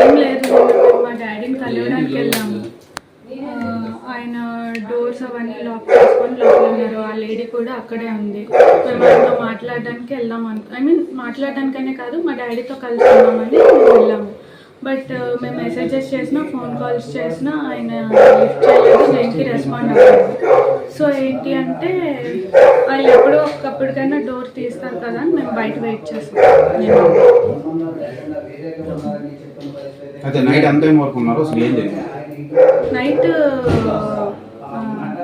ఏం లేదు మా డాడీని కలవడానికి వెళ్ళాము ఆయన డోర్స్ అవన్నీ లాక్ చేసుకొని లోపల ఉన్నారు ఆ లేడీ కూడా అక్కడే ఉంది మేము ఆయనతో మాట్లాడడానికి వెళ్దాం అను ఐ మీన్ మాట్లాడడానికనే కాదు మా డాడీతో కలుసుకుందామని వెళ్ళాము బట్ మేము మెసేజెస్ చేసినా ఫోన్ కాల్స్ చేసినా ఆయన లిఫ్ట్ చేయలేదు దేనికి రెస్పాండ్ అవ్వలేదు సో ఏంటి అంటే వాళ్ళు ఎప్పుడో ఒకప్పటికైనా డోర్ తీస్తారు కదా అని మేము బయట వెయిట్ చేస్తాం. నైట్ ఎంత టైం వరకు ఉన్నారు? అసలు ఏం జరిగింది నైట్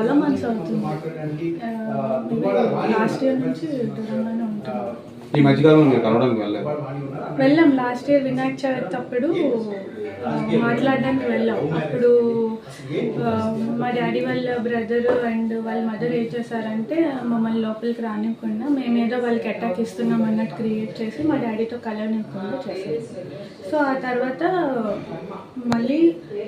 చాలా మంత్స్ అవుతుంది. లాస్ట్ ఇయర్ నుంచి దూరంగానే ఉంటాం ఈ మధ్యకాలంలో మీరు కలవడానికి వెళ్ళలేదు. వెళ్ళాం. లాస్ట్ ఇయర్ వినాయక చవితి అప్పుడు మాట్లాడడానికి వెళ్ళాం. అప్పుడు మా డాడీ వాళ్ళ బ్రదర్ అండ్ వాళ్ళ మదర్ ఏం చేశారంటే మమ్మల్ని లోపలికి రానివ్వకుండా మేమేదో వాళ్ళకి అటాక్ ఇస్తున్నాం అన్నట్టు క్రియేట్ చేసి మా డాడీతో కలవనివ్వకుండా చేశారు. సో ఆ తర్వాత మళ్ళీ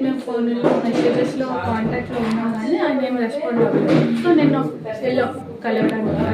మేము ఫోన్లో మెసేజెస్లో కాంటాక్ట్లో ఉన్నాం కానీ ఆయన ఏం రెస్పాండ్ అవ్వలేదు. సో నేను వెళ్ళాం కలవడానికి.